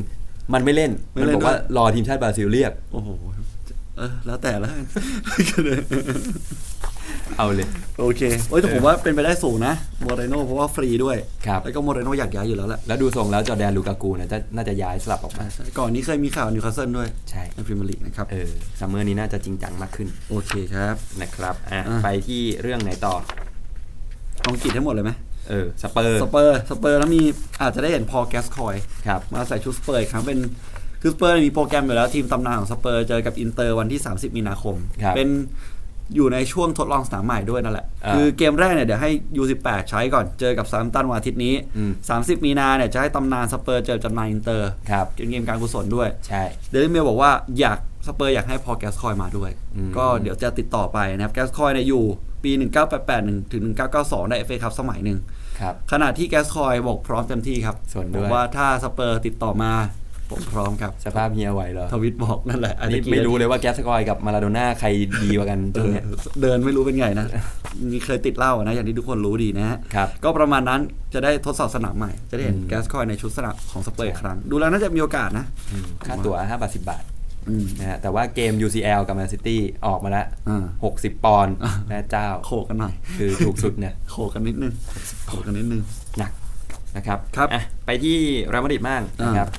มันไม่เล่นไม่มันเล่นบอกว่าด้วยรอทีมชาติบราซิลเรียก โอ้โหเออแล้วแต่แล้วกัน เอาเลย โอเคโอ้ยแต่ผมว่าเป็นไปได้สูงนะโมเรโนเพราะว่าฟรีด้วย ครับ แล้วก็โมเรโนอยากย้ายอยู่แล้วแหละแล้วดูทรงแล้วจอร์แดนลูกากูเนี่ยจะน่าจะย้ายสลับออกมาใช่ก่อนนี้เคยมีข่าวนิวคาสเซิลด้วยใช่ในพรีเมียร์ลีกนะครับ เออซัมเมอร์นี้น่าจะจริงจังมากขึ้น โอเคครับ นะครับ อะอะไปที่เรื่องไหนต่อเอาอังกฤษให้หมดเลยไหมเออ สเปอร์ สเปอร์ สเปอร์แล้วมีอาจจะได้เห็นพอลแกสคอย ครับมาใส่ชุดสเปอร์อีกครั้งเป็นคือสเปอร์มีโปรแกรมอยู่แล้วทีมตำนานของสเปอร์เจอกับอินเตอร์วันที่ 30 มีนาคมครับเป็น อยู่ในช่วงทดลองสนามใหม่ด้วยนั่นแหละอ่าคือเกมแรกเนี่ยเดี๋ยวให้ U18 ใช้ก่อนเจอกับซาร์ตันวันอาทิตย์นี้อืม30 มีนาเนี่ยจะให้ตำนานสเปอร์เจอกับตำนานอินเตอร์ครับเป็นเกมการกุศลด้วย ใช่เดลิเมลบอกว่าอยากสเปอร์อยากให้พอลแกสคอยมาด้วยอืมก็เดี๋ยวจะติดต่อไปนะครับแกสคอยเนี่ยอยู่ปี 1988ถึง1992 ได้เอฟเอคัพสมัยหนึ่งครับขณะที่แกสคอยบอกพร้อมเต็มที่ครับส่วนด้วยบอกว่าถ้าสเปอร์ติดต่อมา ผมพร้อมครับ สภาพเฮียไหวเหรอทวิตบอกนั่นแหละ อันนี้ไม่รู้เลยว่าแกสกอยกับมาราโดน่าใครดีกว่ากันเอช่วงอเนี้ยเดินไม่รู้เป็นไงนะมีเคยติดเหล้านะ อย่างที่ทุกคนรู้ดีนะฮะครับ ก็ประมาณนั้นจะได้ทดสอบสนามใหม่ จะได้เห็นอืมแกสคอยในชุดสนามของสเปอร์อีกครั้ง ดูแล้วน่าจะมีโอกาสนะอืมค่าตั๋ว5บาท10บาทอืมนะฮะแต่ว่าเกม UCL กับแมนซิตี้ออกมาแล้วอ่า60ปอนด์แม่เจ้าโขกกันหน่อย คือถูกสุดเนี่ยโขกกันนิดนึงโขกกันนิดนึงหนักนะครับครับอะไปที่เรอัลมาดริดบ้างอ่านนะครับ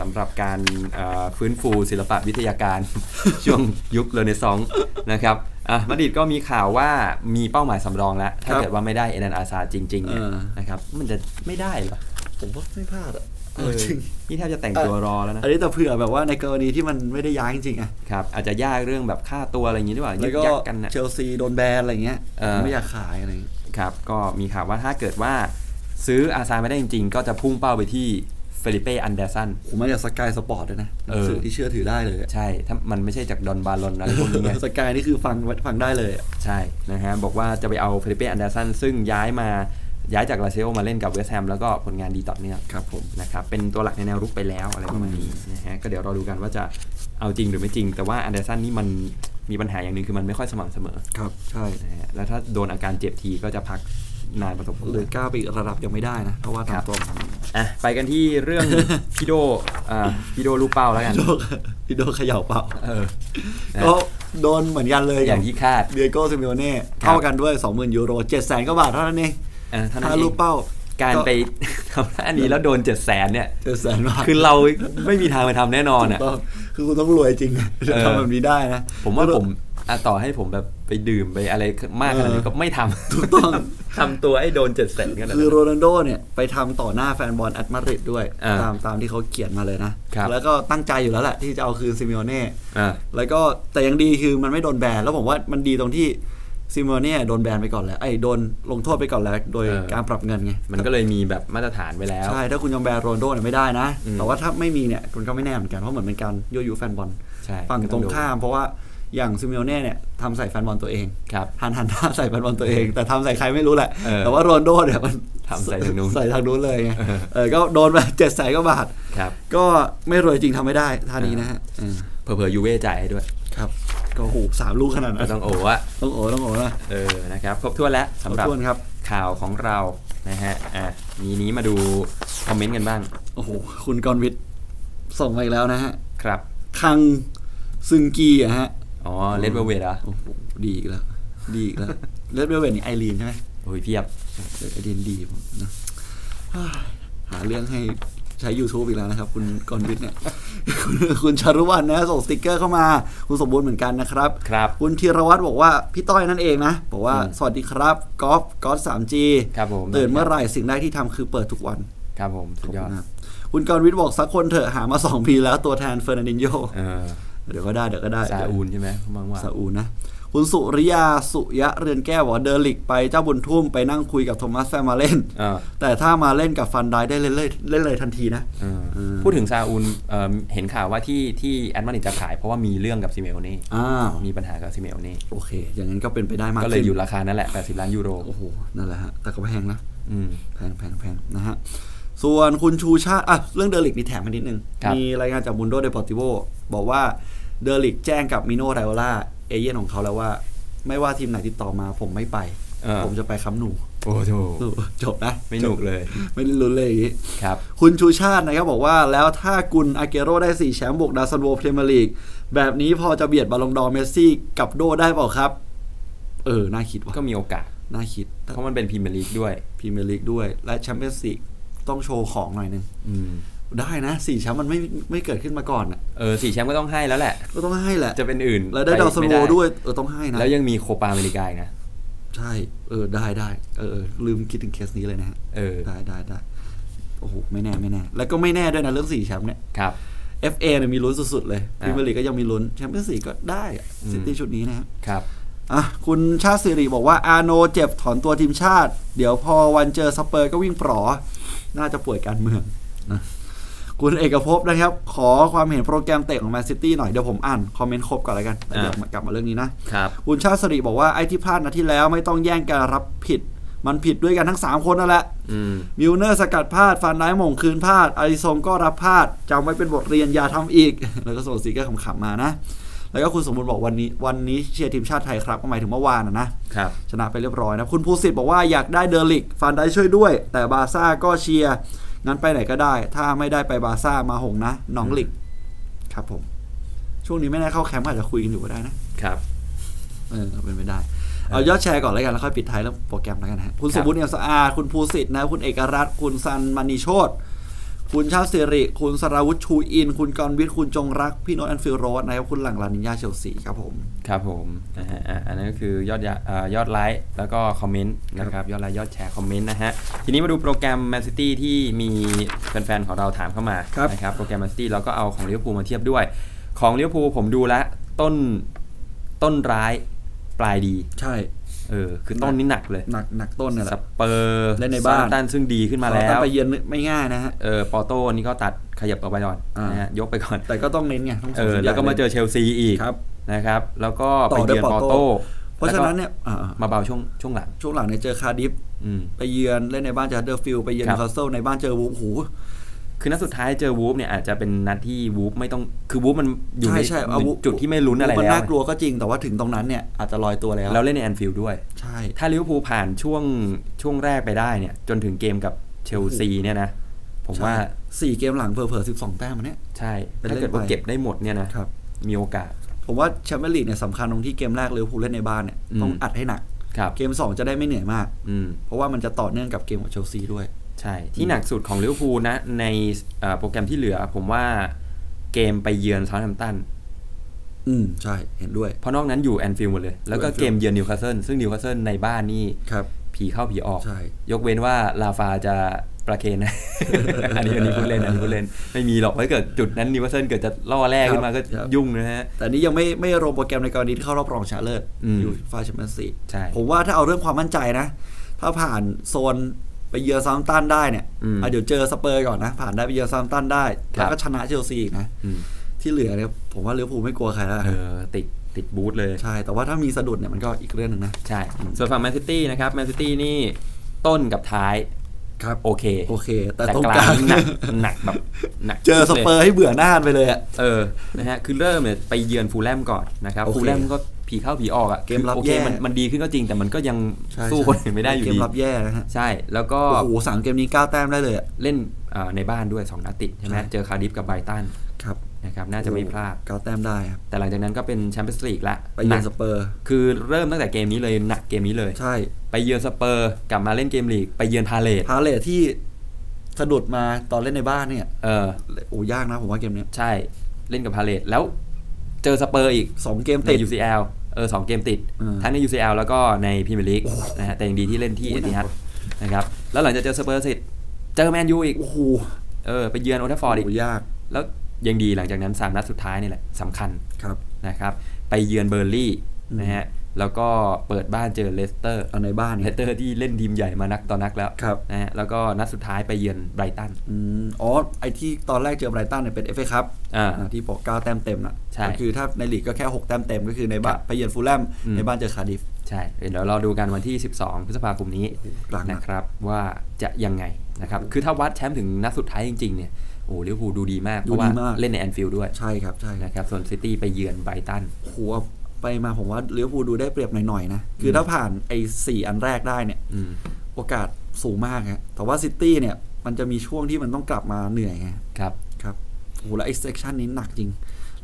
สำหรับการเอ่อฟื้นฟูศิลปะวิทยาการ ช่วงยุคเรเนซองส์นะครับอะมาดริดก็มีข่าวว่ามีเป้าหมายสำรองแล้ว ถ้าเกิดว่าไม่ได้เอ n นอาซาจริงๆเนี่ยเออนะครับมันจะไม่ได้เหรอ ผมว่าไม่พลาดอะเออจริงนี่แทบจะแต่งตัวรอแล้วนะ อันนี้แต่เผื่อแบบว่าในกรณีที่มันไม่ได้ย้ายจริงๆอะครับอาจจะยากเรื่องแบบค่าตัวอะไรอย่างนี้หรือเปล่าแล้ยึวกก็ยักกันนะเชลซีโดนแบนอะไรเงี้ยเออไม่อยากขายอะไรเงี้ยครับก็มีข่าวว่าถ้าเกิดว่าซื้ออาซาไม่ได้จริง ๆ ก็จะพุ่งเป้าไปที่ เฟลิเป้อันเดอร์สันผมมาจากสกายสปอร์ตด้วยนะเออสื่อที่เชื่อถือได้เลยอะใช่ ถ้ามันไม่ใช่จากดอนบาลอนอะไรพวกนี้ไงสกายนี่คือฟังฟังได้เลยอะใช่นะฮะบอกว่าจะไปเอาเฟลิเป้อันเดอร์สันซึ่งย้ายมาย้ายจากลาเซโอมาเล่นกับเวสต์แฮมแล้วก็ผลงานดีต่อเนื่องครับผมนะครับเป็นตัวหลักในแนวรุกไปแล้วอะไรประมาณนี้นะฮะก็เดี๋ยวรอดูกันว่าจะเอาจริงหรือไม่จริง แต่ว่าอันเดอร์สันนี่มันมีปัญหาอย่างหนึ่งคือมันไม่ค่อยสม่ำเสมอ ครับ ใช่นะฮะแล้วถ้าโดนอาการเจ็บทีก็จะพัก นานพอสมควรเลยก้าวไปอีกระดับยังไม่ได้นะเพราะว่าครับทำตัวอะไปกันที่เรื่อง พี่โดอ่าพี่โดลูกเป้าแล้วกัน พี่โดพี่โดเขย่าเปล่าเออนะก็โดนเหมือนกันเลยอย่างที่คาดเดียโก้ซิมิโอเน่ครับเท่ากันด้วย 20,000 ยูโร7 0 0 0 0กว่าบาทเท่านั้นเองอะเท่านั้นถ้าเอลูงกเป้าการไปทำอันนี้แล้วโดนเจ็ดแสนเนี่ยเจ็ดแสนบาทคือเราไม่มีทางไปทำแน่นอนอะถูกต้องคือคุณต้องรวยจริงนะจะเออทำแบบนี้ได้นะ ผมว่าผม อะต่อให้ผมแบบไปดื่มไปอะไรมากขนาดนี้ก็ไม่ทำถูกต้องทำตัวให้โดนเจ็ดแสนกันคือโรนัลโดเนี่ยไปทำต่อหน้าแฟนบอลแอตมาดริดด้วยอ่าตามตามที่เขาเขียนมาเลยนะครับแล้วก็ตั้งใจอยู่แล้วแหละที่จะเอาคืนซิมิโอเน่อ่าแล้วก็แต่ยังดีคือมันไม่โดนแบนแล้วผมว่ามันดีตรงที่ซิโมเน่โดนแบนไปก่อนแล้วไอ้โดนลงโทษไปก่อนแล้ว โดยเออการปรับเงินไง มันก็เลยมีแบบมาตรฐานไว้แล้ว ใช่ ถ้าคุณยอมแบนโรนลโดเนี่ยไม่ได้นะอืมแต่ว่าถ้าไม่มีเนี่ยคุณก็ไม่แน่เหมือนกัน เพราะเหมือนเป็นการยั่วยุแฟนบอลใช่ฝั่งตรงก็อโดนข้ามเพราะว่า อย่างซิโมเน่เนี่ยทำใส่แฟนบอลตัวเองครับหันหันหน้าใส่แฟนบอลตัวเอง แต่ทำใส่ใครไม่รู้แหละเออแต่ว่าโรนลโดเนี่ยมันทำใส่ทางนู้นใส่ทางนู้นเลยไงเออเออก็โดนไปเจ็ดแสนกว่าบาทครับ ก็ไม่รวยจริงทำไม่ได้ท่านี้นะฮะเออเผลอๆยูเว่จ่ายให้ด้วยครับก็โหสามลูกขนาดนั้ก็นต้องโอ้อะต้องโอ้ต้องโอ้นะเออนะครับครบถ้วนแล้วสำหรับขอบคุณครับข่าวของเรานะฮะอะมีนี้มาดูคอมเมนต์กันบ้างโอ้โหคุณกรณ์วิทย์ส่งมาอีกแล้วนะฮะครับคังซึงกีอะฮะ อ๋อเลดเวลเวทเหรอโอ้โหดีอีกแล้ว ดีอีกแล้วเลดเวลเวทนี่ไอรีนใช่ไหมโอ้ยเพียบเออไอรีนดีผมนะฮ่าหาเรื่องให้ใช้ YouTube อีกแล้วนะครับ คุณกรณ์วิทย์เนี่ยคุณคุณชารุวันนะส่งสติกเกอร์เข้ามา คุณสมบูรณ์เหมือนกันนะครับ ครับคุณธีรวัตรบอกว่า พี่ต้อยนั่นเองนะ บอกว่าอืมสวัสดีครับกอล์ฟกอล์ฟ 3G ครับผมตื่นเมื่อไหร่สิ่งแรกที่ทำคือเปิดทุกวัน ครับผมสุดยอดขบคุณครับคุณกรณ์วิทย์บอกสักคนเถอะหามา2ปีแล้วตัวแทนเฟอร์นันดินโย เออเดี๋ยวก็ได้เดี๋ยวก็ได้ซาอูลใช่ไหมเขามองว่าซาอูลนะคุณสุริยาสุยะเรือนแก้วบอกว่าเดอลิกไปเจ้าบุญทุ่มไปนั่งคุยกับโทมัสแฟร์มาเล่นเออแต่ถ้ามาเล่นกับฟันได้ได้เล่นเลยเล่นเลยทันทีนะเออเออพูดถึงซาอูลเอ่อเห็นข่าวว่าที่ที่แอดมาริดจะขายเพราะว่ามีเรื่องกับซิเมโอเน่อ้าวมีปัญหากับซิเมโอเน่โอเค อย่างนั้นก็เป็นไปได้มากก็เลยขึ้นอยู่ราคานั่นแหละ 80 ล้านยูโร โอ้โห นั่นแหละฮะ แต่ก็แพงนะอืมแพงแพงแพงนะฮะ ส่วนคุณชูชาติอะเรื่องเดอลิกมีแถมมานิดนึงครับมีรายงานจากบุนโดเดปอร์ติโวบอกว่าเดอลิกแจ้งกับมิโนไรโอล่าเอเย่นของเขาแล้วว่า ไม่ว่าทีมไหนติดต่อมาผมไม่ไปเออผมจะไปค้ำหนูโอ้โหจบนะ ไม่หนุกเลย ไม่ได้ลุ้นเลยอย่างงี้ครับ คุณชูชาตินะครับบอกว่าแล้วถ้ากุนอาเกโรได้ 4 แชมป์บวกดาซันโวพรีเมียร์ลีก แบบนี้พอจะเบียดบอลลงดอร์เมสซี่กับโดได้เปล่าครับ เออ น่าคิดว่ะก็มีโอกาส น่าคิด เพราะมันเป็นพรีเมียร์ลีกด้วยพรีเมียร์ลีกด้วย และแชมเปี้ยนส์ลีก ต้องโชว์ของหน่อยนึงอืมได้นะสี่แชมป์มันไม่ไม่เกิดขึ้นมาก่อนอะเออสี่แชมป์ก็ต้องให้แล้วแหละ ก็ต้องให้แหละ จะเป็นอื่น แล้วได้ปดาวซันไม่โวได้วยเออต้องให้นะ แล้วยังมีโคปาอเมริกาอีกนะ ใช่ เออได้ได้เออเออลืมคิดถึงเคสนี้เลยนะฮะเออได้ได้ได้โอ้โหไม่แน่ไม่แน่ แล้วก็ไม่แน่ด้วยนะเรื่องสี่แชมป์เนี่ยครับ FA เนี่ยมีลุ้นสุดๆเลยพอ่ารีเมียร์ลีกก็ยังมีลุ้นแชมเปี้ยนส์ลีกก็ได้อะอืมซิตี้ชุดนี้นะฮะครับอะคุณชาติสิริบอกว่าอาโนเจ็บถอนตัวทีมชาติ เดี๋ยวพอวันเจอสเปอร์ก็วิ่งปลอ น่าจะป่วยการเมืองนะคุณเอกภพนะครับ ขอความเห็นโปรแกรมเตะของแมนซิตี้หน่อย เดี๋ยวผมอ่าน คอมเมนต์ครบก่อนแล้วกันแล้วเดี๋ยวอะมากลับมาเรื่องนี้นะครับคุณชาติสิริบอกว่าไอ้ที่พลาดนาที่แล้วไม่ต้องแย่งกันรับผิด มันผิดด้วยกันทั้ง 3 คนนั่นแหละอืมมิลเนอร์สกัดพลาดฟันไดหม่งคืนพลาดอาริซงก็รับพลาดจำไว้เป็นบทเรียนอย่าทำอีก แล้วก็ส่งสติกเกอร์ขำๆมานะ แล้วก็คุณสมบูรณ์บอกวันนี้วันนี้เชียร์ทีมชาติไทยครับก็หมายถึงเมื่อวานนะนะครับชนะไปเรียบร้อยนะคุณภูสิทธิ์บอกว่าอยากได้เดอร์ลิกฟันได้ช่วยด้วย แต่บาร์ซ่าก็เชียร์งั้นไปไหนก็ได้ ถ้าไม่ได้ไปบาร์ซ่ามาหงนะน้องลิกครับผม ช่วงนี้ไม่ได้เข้าแคมป์อาจจะคุยกันอยู่ก็ได้นะครับเออเป็นไปได้เอายอดแชร์ก่อนแล้วกันแล้วค่อยปิดท้ายเรื่องโปรแกรมแล้วกันนะฮะคุณครัสบมบูรณ์เอี่ยมสะอาดคุณภูสิทธิ์นะ คุณเอกรัตน์คุณซันมณีโชต คุณชาติสิริ คุณสราวุฒิชูอิน คุณกรณ์วิทย์ คุณจงรัก พี่โนตแอนฟิลโรสนะครับ คุณหลังลานินยาเชลซีครับผม ครับผมนะฮะอะอันนั้นก็คือยอดยะเอ่อยอดไลค์แล้วก็คอมเมนต์นะครับ ยอดไลค์ยอดแชร์คอมเมนต์นะฮะ ทีนี้มาดูโปรแกรมแมนซิตี้ที่มีแฟนๆของเราถามเข้ามาครับนะครับ โปรแกรมแมนซิตี้เราก็เอาของลิเวอร์พูลมาเทียบด้วย ของลิเวอร์พูลผมดูแล้วต้นต้นร้ายปลายดี ใช่ เออคือต้นนี้หนักเลยหนักหนักต้นเนี่ยแหสละเปอร์เล่นในบ้านซตันซึ่งดีขึ้นมาแล้แต่วไปเยือนไม่ง่ายนะฮะเออปอโต้นี่ก็ตัดขยับออกไปก่อนอ่านนะฮะยกไปก่อน แต่ก็ต้องเน้นไงต้องเอส่งอสัญญาณแล้วก็มาเจอเชลซีอีกครับนะครับแล้วก็ต่ไปอด้วยเยือนปอปอโต้โต้เพราะฉะนั้นเนี่ยอ่าแล้วก็มาเบาช่วงช่วงหลัง ช่วงหลังเนี่ยเจอคาร์ดิฟอืมไปเยือนเล่นในบ้านเจอฮัดเดอร์ฟิลด์ไปเยือนครันิบวคาสเซิลในบ้านเจอวูฟโอ้โห คือนัดสุดท้ายเจอวูฟเนี่ยอาจจะเป็นนัดที่วูฟไม่ต้องคือวูฟมันอยู่ในใช่ใช่เอาวูฟจุดที่ไม่ลุ้นอะไรมันแล้วน่ากลัวก็จริงแต่ว่าถึงตรงนั้นเนี่ยอาจจะลอยตัวแล้วเราเล่นในแอนฟิลด์ด้วย ใช่ ถ้าลิเวอร์พูลผ่านช่วงช่วงแรกไปได้เนี่ย จนถึงเกมกับเชลซีเนี่ยนะผมว่าใช่สี่เกมหลังเผลอๆสิบสองแต้มมันเนี่ยใช่เป็นถ้าเล่นเกิดว่าไปเก็บได้หมดเนี่ยนะครับมีโอกาส ผมว่าแชมเปี้ยนลีกเนี่ยสำคัญตรงที่เกมแรกลิเวอร์พูลเล่นในบ้านเนี่ยอืมต้องอัดให้หนักครับเกมสองจะได้ไม่เหนื่อยมากอืมเพราะว่ามันจะต่อเนื่องกับเกมของเชลซีด้วย ใช่ ที่หนักสุดของลิเวอร์พูลนะ ในเอ่อโปรแกรมที่เหลือ ผมว่าเกมไปเยือนซาท์แฮมป์ตันอืม ใช่เห็นด้วย เพราะนอกนั้นอยู่แอนฟิลด์หมดเลย แล้วก็อยู่ Anfield เกมเยือนนิวคาสเซิลซึ่งนิวคาสเซิลในบ้านนี่ครับพผีเข้าผีออกใช่ยกเว้นว่าลาฟาจะประเคนนะอันนี้อันนี้พูดเล่นอันนี้พูดเล่น ไม่มีหรอกถ้าเกิดจุดนั้นนิวคาสเซิลเกิดจะล่อแร่ขึ้นมาก็ครับยุ่งนะฮะ แต่นี้ยังไม่ไม่รวมโปรแกรมในกรณีที่เข้ารอบรองชนะเลิศอืมยูฟาแชมเปี้ยนส์ลีกใช่ผมว่าถ้าเอาเรื่องความมั่นใจนะ ถ้าผ่านโซน ไปเยือนซาม์ตันได้เนี่ยอืมอะเดี๋ยวเจอสเปอร์ก่อนนะ ผ่านได้ไปเยือนซาม์ตันได้ครับแล้วก็ชนะเชลซีอีกนะอืมที่เหลือเนี่ยผมว่าลิเวอร์พูลไม่กลัวใครแล้วเออติดติดบูธเลยใช่ แต่ว่าถ้ามีสะดุดเนี่ยมันก็อีกเรื่องหนึ่งนะ ใช่ ส่วนฝั่งแมนซิตี้นะครับแมนซิตี้นี่ต้นกับท้ายครับโอเคโอเค แต่แต่ตรงกกลาลางงหนักหนักแบบหนักเจอสเปอร์ให้เบื่อหน้าไปเลยอะเออนะฮะคือเริ่มเนี่ยไปเยือนฟูลแลมก่อนนะครับโอเคฟูลแลมก็ ผีเข้าผีออกอะเกมรับคือโอเคแย่มันมันดีขึ้นก็จริงแต่มันก็ยังใช่สู้ใช่คนอื่นไม่ได้อยู่เกดีมรับแย่นะฮะใช่แล้วก็โอ้โหสามเกมนี้เก้าแต้มได้เลยอะเล่นเอ่อในบ้านด้วย2นัดติดใช่ไหมใช่เจอคาร์ดิฟกับไบรตันครับนะครับน่าจะไม่พลาดเก้าแต้มได้ครับแต่หลังจากนั้นก็เป็นแชมเปี้ยนส์ลีกละไปเยือนหสนักเปอร์ คือเริ่มตั้งแต่เกมนี้เลยหนักเกมนี้เลย ใช่ ไปเยือนสเปอร์ กลับมาเล่นเกมลีก ไปเยือนพาเลตพาเลทที่สะดุดมาตอนเล่นในบ้านเนี่ย เออโอ้ยากนะผมว่าเกมเนี้ยใช่เล่นกับพาเลตแล้วเจอสเปอร์อีกสองเกมในติด UCL เออสองเกมติดอืมทั้งใน UCL แล้วก็ในพรีเมียร์ลีกนะฮะแต่ยังดีที่เล่นที่โอ้เอยติฮัดหนักนะครับแล้วหลังจากเจอสเปอร์เสร็จเจอแมนยูอีกโอ้โหเออไปเยือนโอลด์แทัฟฟอร์ดอีกโยากแล้วยังดีหลังจากนั้น 3 นัดสุดท้ายนี่แหละสำคัญครับนะครับ ไปเยือนเบอร์ลี่อืมนะฮะ แล้วก็เปิดบ้านเจอเลสเตอร์เอาในบ้านเลเนี่ยสเตอร์ที่เล่นทีมใหญ่มานักต่อนักแล้วครับนะฮะแล้วก็นัดสุดท้ายไปเยือนไบรตันอืมอ๋อไอที่ตอนแรกเจอไบรตันเนี่ยเป็นเอฟเอคัพอ่าที่บอกเก้าแต้มเต็มน่ะใช่ก็คือถ้าในลีกก็แค่หกแต้มเต็มก็คือในบ้านครับไปเยือนฟูลแลมอืมในบ้านเจอคาร์ดิฟใช่เดี๋ยวเราดูกันวันที่ 12 พฤษภาคมนี้กลางหนักนะครับว่าจะยังไงนะครับคือถ้าวัดแชมป์ถึงนัดสุดท้ายจริงๆเนี่ยโอ้ลิเวอร์พูลดูดีมาก เพดูราะดีว่ามากเล่นในแอนฟิลด์ด้วย ใช่ครับ ใช่ครับนะครับ ส่วนซิตี้ไปเยือนไบรตันโห ไปมาผมว่าลิเวอร์พูลดูได้เปรียบหน่อยๆนะ คือถ้าผ่านไอ้สี่อันแรกได้เนี่ยอืมโอกาสสูงมากฮะแต่ว่าซิตี้เนี่ย มันจะมีช่วงที่มันต้องกลับมาเหนื่อยไงครับครับโอ้โหแล้วไอ้เซกชันนี้หนักจริง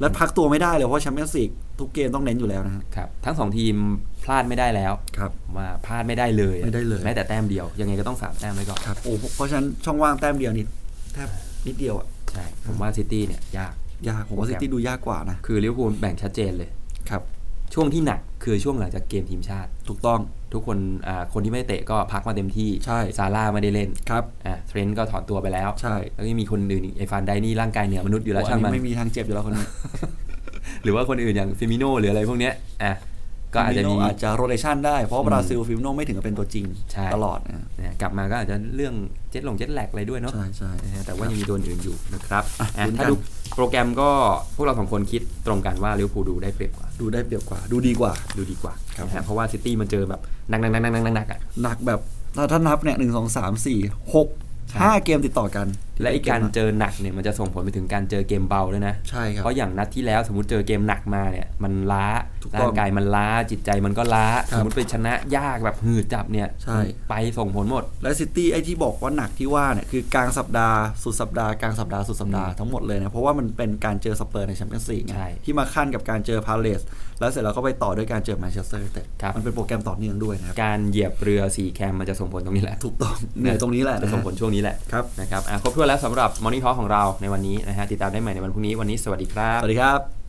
แล้วพักตัวไม่ได้เลยเพราะแชมเปี้ยนส์ลีกทุกเกมต้องเน้นอยู่แล้วนะฮะครับ ทั้งสองทีมพลาดไม่ได้แล้วครับว่าพลาดไม่ได้เลยไม่ได้เลยแม้แต่แต้มเดียว ยังไงก็ต้องสามแต้มไว้ก่อนครับโอ้เพราะฉะนั้นช่องว่างแต้มเดียวนี่แทบนิดเดียวอะใช่ผมว่าซิตี้เนี่ยยากยากผมว่าซิตี้ดูยากกว่านะคือลิเวอร์พูลแบ่งชัดเจนเลยครับ ช่วงที่หนักคือช่วงหลังจากเกมทีมชาติ ถูกต้องทุกคนอ่าคนที่ไม่ได้เตะก็พักมาเต็มที่ใช่ซาร่าไม่ได้เล่นครับอ่าเทรนต์ก็ถอนตัวไปแล้วใช่แล้วก็มีคนอื่นอีกไอฟานไดนี่ร่างกายเหนือมนุษย์อยู่แล้วโอ้ช่างอัมันไม่มีทางเจ็บอยู่แล้วคนนี้หรือว่าคนอื่นอย่างฟิมิโนหรืออะไรพวกเนี้ยอะ ก็อาจจะมีฟิมิโน่อาจจะโรเ t ชันได้เพราะว่าบราซิลฟิมิโนไม่ถึงกับเป็นตัวจริงใช่ตลอดนะนะกลับมาก็อาจจะเรื่องเจ็ตลงเจ็ตแลกอะไรด้วยเนาะใช่ใช่นะฮะแต่ว่ายังมีตัวอื่นอยู่นะครับอะอะลุ้นกันถ้าดูโปรแกรมก็พวกเราสองคนคิดตรงกันว่าลิเวอร์พูลดูได้เปรียบกว่า ดูได้เปรียบกว่า ดูดีกว่าดูดีกว่าครับนะฮะเพราะว่าซิตี้มันเจอแบบหนักหนักหนักหนักหนักหนักอะหนักแบบถ้าถ้านับเนี่ยหนึ่งสองสามสี่หกใช่ห้าเกมติดต่อกัน และอีกการเจอหนักเนี่ยมันจะส่งผลไปถึงการเจอเกมเบาด้วยนะใช่ครับเพราะอย่างนัดที่แล้วสมมติเจอเกมหนักมาเนี่ยมันล้าถูกต้องร่างกายมันล้าจิตใจมันก็ล้าครับสมมติไปชนะยากแบบหืดจับเนี่ยใช่ไปส่งผลหมด และซิตี้ไอ้ที่บอกว่าหนักที่ว่าเนี่ยคือกลางสัปดาห์สุดสัปดาห์กลางสัปดาห์สุดสัปดาห์ทั้งหมดเลยนะเพราะว่ามันเป็นการเจอสเปอร์ในแชมเปี้ยนส์ลีกไงใช่ที่มาขั้นกับการเจอพาเลสแล้วเสร็จแล้วก็ไปต่อด้วยการเจอแมนเชสเตอร์ยูไนเต็ดครับมันเป็นโปรแกรมต่อเนื่องด้วยนะครับการเหยียบเรือสี่แคมมันจะส่งผลตรงนี้แหละถูกต้องเหนื่อยตรงนี้แหละจะนะส่งฮะผลช่วงนี้แหละครับนะครับอะครบถ้วนแล้วสำหรับ Morning Talk ของเราในวันนี้นะฮะติดตามได้ใหม่ในวันพรุ่งนี้วันนี้สวัสดีครับสวัสดีครับ